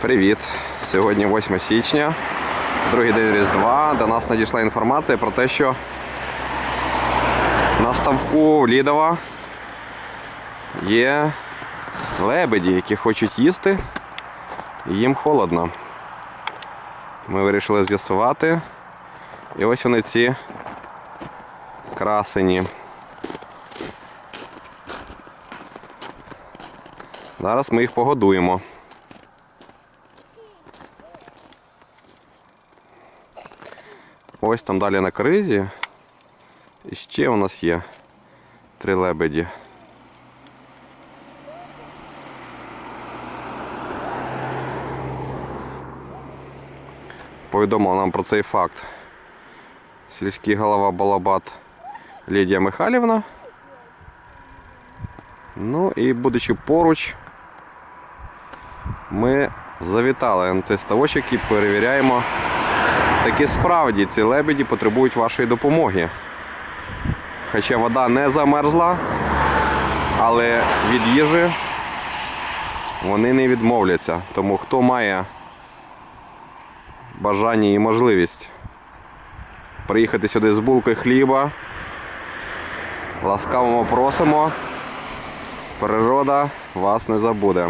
Привіт! Сьогодні 8 січня, другий день Різдва. До нас надійшла інформація про те, що на ставку Лідова є лебеді, які хочуть їсти, і їм холодно. Ми вирішили з'ясувати. І ось вони ці красені. Зараз ми їх погодуємо. Ось там далі на кризі. І ще у нас є три лебеді. Повідомила нам про цей факт сільський голова Балабат Лідія Михайлівна. Ну і будучи поруч, ми завітали на цей ставочок і перевіряємо. Таки справді ці лебеді потребують вашої допомоги. Хоча вода не замерзла, але від їжі вони не відмовляться. Тому хто має бажання і можливість приїхати сюди з булкою хліба, ласкаво просимо. Природа вас не забуде.